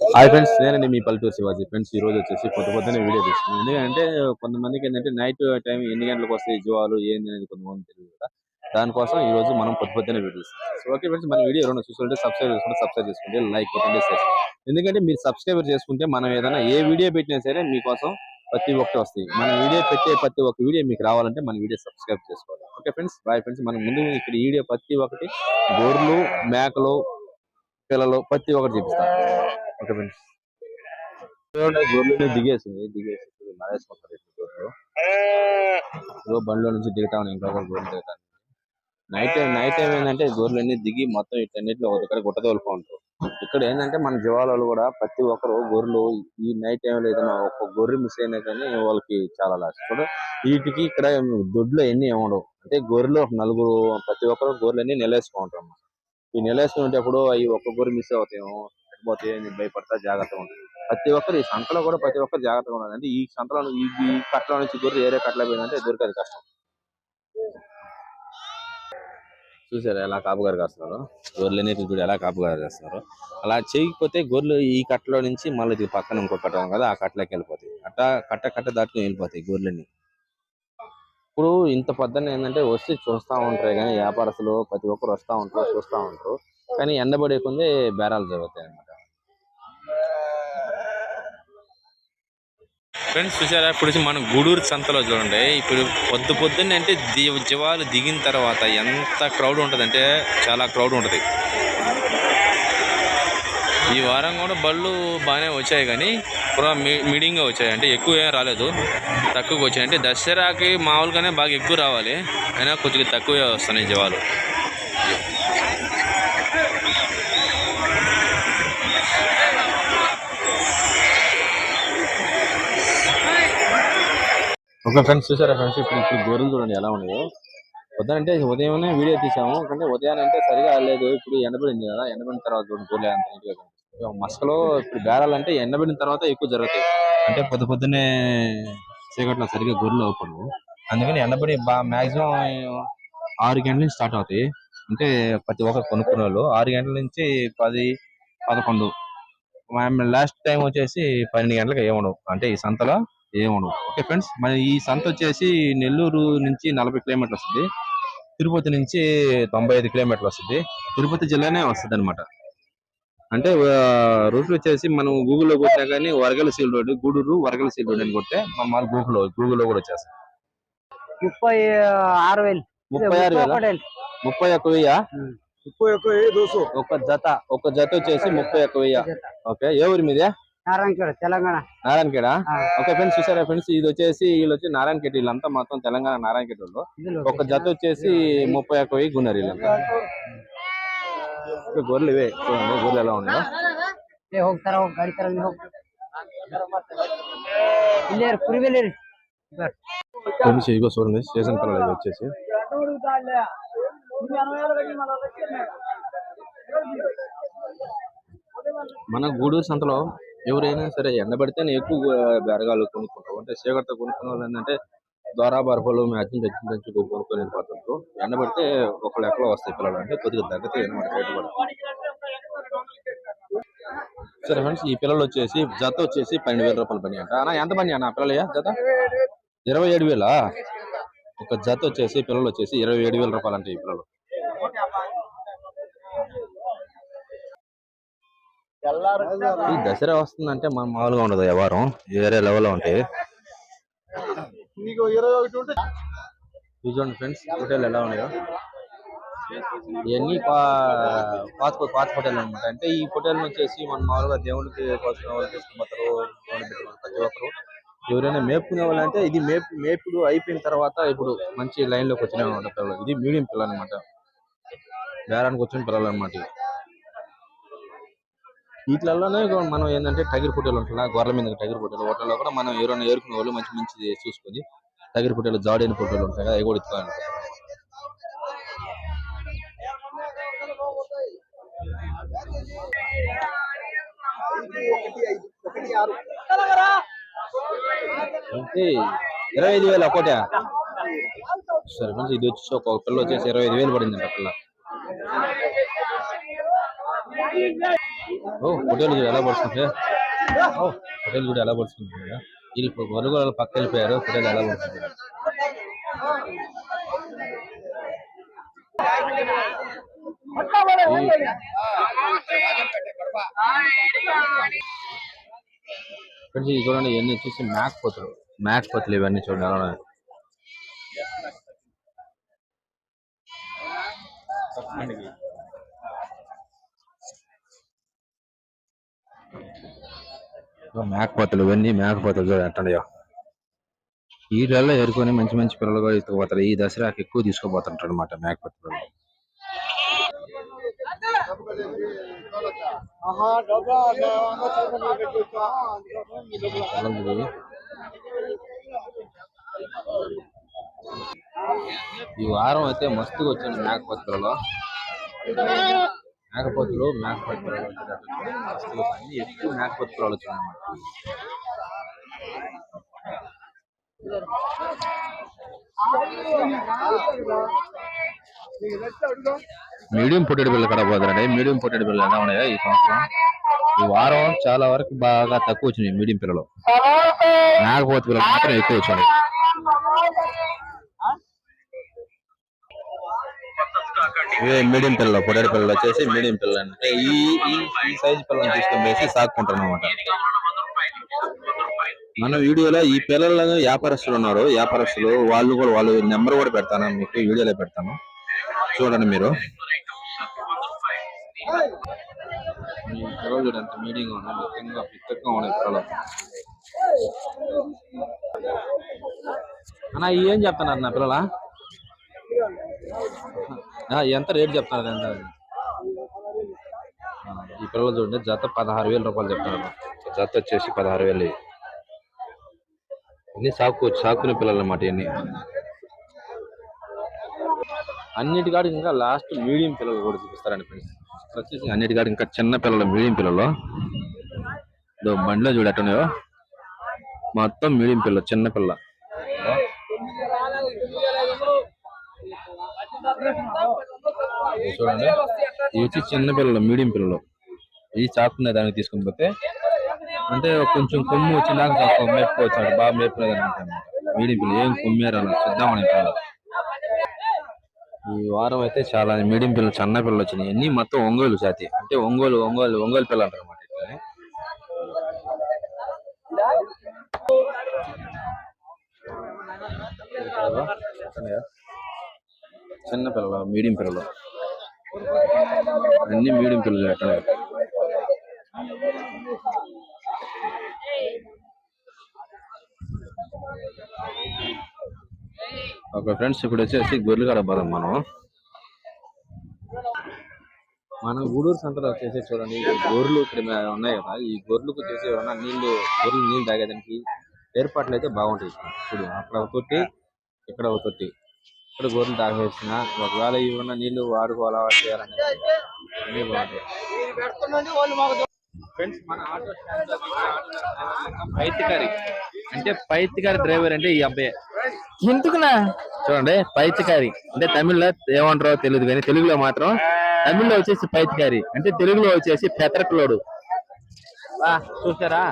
Hi friends నేనండి మీ పల్లెటూరు Shivaji. Friends ఈ రోజు వచ్చేసి పొద్దు పొద్దునే వీడియో తీస్తున్నాను. ఎందుకంటే కొంతమందికి ఏంటంటే నైట్ టైం ఎన్ని గంటలకు వస్తాయి జీవాలు ఏంది అనేది కొంతమంది తెలియదు కదా. దానికోసం ఈ రోజు మనం పొద్దు పొద్దునే వీడియో సో ఓకే ఫ్రెండ్స్ మన వీడియో ఎవరైనా చూసుకుంటే సబ్స్క్రైబ్ చేసుకుంటే సబ్స్క్రైబ్ చేసుకుంటే లైక్ కొట్టండి. ఎందుకంటే మీరు సబ్స్క్రైబర్ చేసుకుంటే మనం ఏదైనా ఏ వీడియో పెట్టినా సరే మీకోసం ప్రతి ఒక్కటి వస్తాయి. మన వీడియో పెట్టే ప్రతి ఒక్క వీడియో మీకు రావాలంటే మన వీడియో సబ్స్క్రైబ్ చేసుకోవాలి. ఓకే ఫ్రెండ్స్ బాయ్ ఫ్రెండ్స్ మనం ముందు ఇక్కడ ఈ వీడియో ప్రతి ఒక్కటి గొర్రెలు మేకలు పిల్లలు ప్రతి ఒక్కటి చూపిస్తాం. ఓకే దిగేసింది దిగేసి నరేసుకుంటారు గొర్రెలు ఇదిగో బండిలో నుంచి దిగుతా ఉన్నాయి ఇంకా గొర్రెలు దిగుతా నైట్ టైం నైట్ టైం ఏంటంటే గొర్రెలు అన్ని దిగి మొత్తం ఇట్లన్నిటిలో ఒక దగ్గర గుట్ట ఉంటారు ఇక్కడ ఏంటంటే మన జీవాలలో కూడా ప్రతి ఒక్కరు గొర్రెలు ఈ నైట్ టైం లో ఏదైనా ఒక గొర్రె మిస్ అయినా కానీ వాళ్ళకి చాలా లాస్ ఇప్పుడు వీటికి ఇక్కడ దొడ్లో ఎన్ని ఏమడవు అంటే గొర్రెలు నలుగురు ప్రతి ఒక్కరు గొర్రెలన్నీ నిలేసుకుంటారు అన్నమాట. ఈ నెలేసుకునేటప్పుడు అవి ఒక్క గొర్రె మిస్ అవుతాయేమో పోతే అని భయపడతా జాగ్రత్తగా ఉంటుంది ప్రతి ఒక్కరు ఈ సంతలో కూడా ప్రతి ఒక్కరు జాగ్రత్తగా ఉండాలి. అంటే ఈ సంతలో ఈ ఈ కట్టలో నుంచి గొర్రె ఏరే కట్ల పోయిందంటే దొరికేది కష్టం. చూసారా ఎలా కాపుగారు కాస్తున్నారు? గొర్రెలు అనేటివి కూడా ఎలా కాపుగారు చేస్తున్నారు అలా చేయకపోతే గొర్రెలు ఈ కట్టలో నుంచి మళ్ళీ ఇది పక్కన ఇంకో కట్ట కదా ఆ కట్టలోకి వెళ్ళిపోతాయి. అట్ట కట్ట కట్ట దాటుకుని వెళ్ళిపోతాయి గొర్రెలని. ఇప్పుడు ఇంత పొద్దున్న ఏంటంటే వస్తే చూస్తా ఉంటారు కానీ వ్యాపారస్తులు ప్రతి ఒక్కరు వస్తా ఉంటారు చూస్తా ఉంటారు. కానీ ఎండబడే కొందే బేరాలు జరుగుతాయి అన్నమాట. ఫ్రెండ్స్ చూసారా ఇప్పుడు వచ్చి మనం గూడూరు సంతలో చూడండి. ఇప్పుడు పొద్దు పొద్దున్నే అంటే జీవాలు దిగిన తర్వాత ఎంత క్రౌడ్ ఉంటుందంటే చాలా క్రౌడ్ ఉంటుంది. ఈ వారం కూడా బళ్ళు బాగానే వచ్చాయి కానీ కూడా మీడియంగా వచ్చాయి. అంటే ఎక్కువ ఏం రాలేదు. తక్కువగా వచ్చాయి. అంటే దసరాకి మామూలుగానే బాగా ఎక్కువ రావాలి. అయినా కొద్దిగా తక్కువే వస్తున్నాయి జీవాలు ఓకే ఫ్రెండ్స్ చూసారా ఫ్రెండ్స్? ఇప్పుడు ఇప్పుడు గొర్రెలు చూడండి ఎలా ఉన్నాయో. పొద్దునంటే ఉదయమే వీడియో తీసాము అంటే ఉదయాన్నే అంటే సరిగా లేదు ఇప్పుడు ఎండబడింది కదా. ఎండబడిన తర్వాత చూడండి గొర్రెలు అంత నీట్గా కనిపిస్తాయో. మస్కలో ఇప్పుడు బేరాలంటే ఎండబడిన తర్వాత ఎక్కువ జరుగుతాయి. అంటే పొద్దు పొద్దున్నే చీకట్లో సరిగా గొర్రెలు అవ్వకూడదు. అందుకని ఎండబడి బాగా మాక్సిమం ఆరు గంటల నుంచి స్టార్ట్ అవుతాయి. అంటే ప్రతి ఒక్కరు కొనుక్కునే వాళ్ళు ఆరు గంటల నుంచి పది పదకొండు. లాస్ట్ టైం వచ్చేసి పన్నెండు గంటలకు ఏమడం అంటే ఈ సంతలో ఏమను ఓకే ఫ్రెండ్స్ మన ఈ సంత వచ్చేసి నెల్లూరు నుంచి నలభై కిలోమీటర్లు వస్తుంది. తిరుపతి నుంచి తొంభై ఐదు కిలోమీటర్లు వస్తుంది. తిరుపతి జిల్లానే వస్తుంది అనమాట అంటే రూట్ వచ్చేసి మనం గూగుల్లో కొట్టినా కానీ Varagala seal road Guduru Varagala seal road అని కొట్టే మన గూగుల్లో గూగుల్లో కూడా వచ్చేస్తాం. ముప్పై ఆరు వేలు. ముప్పై ఆరు వేల. ముప్పై ఒక్క వెయ్య? ముప్పై ఒక్క వెయ్యి ఒక జత ఒక జత వచ్చేసి ముప్పై ఒక్క వెయ్య? ఓకే ఏ ఊరి మీదే? నారాయణఖేడ్ తెలంగాణ నారాయణఖేడ ఆ, ఓకే ఫ్రెండ్స్ చూసారా ఫ్రెండ్స్ ఇది వచ్చేసి వీళ్ళు వచ్చి నారాయణఖేట వీళ్ళంతా మొత్తం తెలంగాణ నారాయణఖేట వాళ్ళు ఇదిలో ఒక జత వచ్చేసి ముప్పై ఒక్క వెయ్యి గున్నారు వీళ్ళంతా ఇంకా గొర్రెలు ఇవే చూడండి గొర్రెలు ఎలా ఉన్నాయో ಏ, ಹೋಗ್ತಾರ ಹೋಗ್ ಗಾಡಿ ತರ ಹೋಗ್ ಇಲ್ಲೇ ಕುರಿಬೇಲೇರಿ ఫ్రెండ్స్ ఇగో చూడండి స్టేషన్ పిల్లలు ఇవి వచ్చేసి మన గూడూరు సంతలో ఎవరైనా సరే ఎండబడితేనే ఎక్కువ బెరగాలు కొనుక్కుంటాం అంటే చీకటితో కొనుక్కున్న వాళ్ళు ఏంటంటే ద్వారా బర్ఫలు మ్యాచింగ్ తెచ్చి తెచ్చి కొనుక్కొని వెళ్ళిపోతుంటారు ఎండబడితే ఒక లెక్కలో వస్తాయి పిల్లలు. అంటే కొద్దిగా తగ్గితే అనమాట రేటు కూడా సరే ఫ్రెండ్స్ ఈ పిల్లలు వచ్చేసి జత వచ్చేసి పన్నెండు వేల రూపాయలు పని అంట. అన్న ఎంత పని అన్న? పిల్లలయ్యా జత? ఇరవై ఏడు వేలా? ఒక జత వచ్చేసి పిల్లలు వచ్చేసి ఇరవై ఏడు వేల రూపాయలు అంటే ఈ పిల్లలు. ఈ దసరా వస్తుందంటే మన మామూలుగా ఉండదు వ్యవహారం. వేరే లెవెల్లో ఉంటాయి. చూడండి ఫ్రెండ్స్ హోటల్ ఎలా ఉన్నాయో. ఇవన్నీ పాత పాత హోటల్ అనమాట అంటే ఈ హోటల్ వచ్చేసి మన మామూలుగా దేవుడికి కోసం వాళ్ళు తీసుకుపోతారు ప్రతి ఒక్కరు. ఎవరైనా మేపుకునే వాళ్ళు అంటే ఇది మేపు మేపుడు అయిపోయిన తర్వాత ఇప్పుడు మంచి లైన్లోకి వచ్చిన పిల్లలు. ఇది మీడియం పిల్లలు అనమాట బేరానికి వచ్చిన పిల్లలు అనమాట వీటిలలోనే మనం ఏంటంటే టైగర్ ఫోటోలు ఉంటున్నా గొర్రెల మీద టైగర్ ఫోటోలు హోటల్లో కూడా మనం ఎవరైనా ఏరుకునే వాళ్ళు మంచి మంచి చూసుకొని టైగర్ ఫోటోలు జాడైన ఫోటోలు ఉంటాయి కదా అవి కూడా అంటే ఇరవై ఐదు వేలు ఒకటే సరే మంచి ఇది వచ్చి ఒక పిల్ల వచ్చేసి ఇరవై ఐదు వేలు పడింది అంట పిల్ల. ఓ హోటల్ కూడా ఎలా పడుతుంది? ఓ హోటల్ కూడా ఎలా పడుతుంది? వీళ్ళు ఇప్పుడు వరుగు వాళ్ళు పక్క వెళ్ళిపోయారు హోటల్ ఎలా పడుతుంది? ఫ్రెండ్స్ ఇది చూడండి ఇవన్నీ వచ్చేసి మ్యాక్ పోతులు మ్యాచ్ పోతులు ఇవన్నీ చూడండి ఎలా ఉన్నాయి. ఇదిగో మేకపోతలు ఇవన్నీ మేకపోతలు చూడ ఎట్టండియో ఈ ఏరుకొని మంచి మంచి పిల్లలు కూడా ఎత్తుకుపోతారు ఈ దసరాకి ఎక్కువ తీసుకుపోతుంటారు అనమాట మేకపోతలు ఈ వారం అయితే మస్తుగా వచ్చింది మేకపోతలలో మేకపోతులు మేకపోతులు మస్తుగా వచ్చింది ఎక్కువ మేకపోతులు వచ్చింది అనమాట మీడియం పొట్టేడు బిళ్ళ కడ పోతారండి మీడియం పొట్టేడు బిళ్ళ ఎలా ఉన్నాయో ఈ సంవత్సరం? ఈ వారం చాలా వరకు బాగా తక్కువ వచ్చినాయి మీడియం పిల్లలు. నాగపోతు పిల్లలు మాత్రం ఎక్కువ వచ్చినాయి. ఇవే మీడియం పిల్లలు పొట్టేడు పిల్లలు వచ్చేసి మీడియం పిల్లలు అంటే ఈ ఈ సైజు పిల్లలు తీసుకొని వేసి సాక్కుంటారు అనమాట మన వీడియోలో ఈ పిల్లలు వ్యాపారస్తులు ఉన్నారు. వ్యాపారస్తులు వాళ్ళు కూడా వాళ్ళు నెంబర్ కూడా పెడతాను. మీకు వీడియోలో పెడతాను. చూడండి మీరు. పిల్లలు చూడండి మీడియం ఉన్నాయి ముఖ్యంగా పిచ్చగా ఉన్నాయి పిల్లలు. అన్న ఏం చెప్తున్నారు నా పిల్లల? ఎంత రేట్ చెప్తున్నారు ఎంత? ఈ పిల్లలు చూడండి జత పదహారు వేల రూపాయలు చెప్తున్నారు. జత వచ్చేసి పదహారు వేలు. ఇన్ని సాకు సాకునే పిల్లలు అన్నమాట ఇవన్నీ అన్నిటికాడికి ఇంకా లాస్ట్ మీడియం పిల్లలు కూడా చూపిస్తారండి ఫ్రెండ్స్ వచ్చేసి అన్నిటికాడికి ఇంకా చిన్న పిల్లలు మీడియం పిల్లలు. ఇదో బండిలో చూడటం మొత్తం మీడియం పిల్ల చిన్న పిల్ల. చూడండి. ఇవి వచ్చి చిన్న పిల్లలు మీడియం పిల్లలు. ఇవి చాకునే దానికి తీసుకొని పోతే అంటే కొంచెం కొమ్ము వచ్చినాక తక్కువ మేపుకోవచ్చు బాగా మేపుకోలేదు మీడియం పిల్లలు ఏం కొమ్మేరన్న చూద్దామని ఈ వారం అయితే చాలా మీడియం పిల్లలు చిన్న పిల్లలు వచ్చినాయి. అన్ని మొత్తం ఒంగోలు జాతి. అంటే ఒంగోలు ఒంగోలు ఒంగోలు పిల్లలు అంటారు అనమాట చిన్న పిల్లలు మీడియం పిల్లలు. అన్ని మీడియం పిల్లలు అట్లా ఓకే ఫ్రెండ్స్ ఇప్పుడు వచ్చేసి గొర్రెలు కాడ పోదాం మనం. మన గూడూరు సంతలో వచ్చేసి చూడండి గొర్రెలు ఇక్కడ ఉన్నాయి కదా ఈ గొర్రెలకు వచ్చేసి ఏమన్నా నీళ్ళు గొర్రెలు నీళ్ళు తాగేదానికి ఏర్పాట్లు అయితే బాగుంటాయి. ఇప్పుడు అక్కడ ఒక తొట్టి ఇక్కడ ఒక తొట్టి. ఇక్కడ గొర్రెలు తాగేసిన ఒకవేళ ఇవన్న నీళ్ళు వాడుకోవాలా చేయాలనే అన్నీ బాగుంటాయి. ఫ్రెండ్స్ మన ఆటో స్టాండ్ పైతికారి. అంటే పైతికారి డ్రైవర్ అంటే ఈ అబ్బాయి. ఎందుకునా? చూడండి పైతికారి. అంటే తమిళ్ళో ఏమంటారో తెలియదు కానీ తెలుగులో మాత్రం తమిళ్ళో వచ్చేసి పైతికారి. అంటే తెలుగులో వచ్చేసి పెతరకులోడు చూసారా?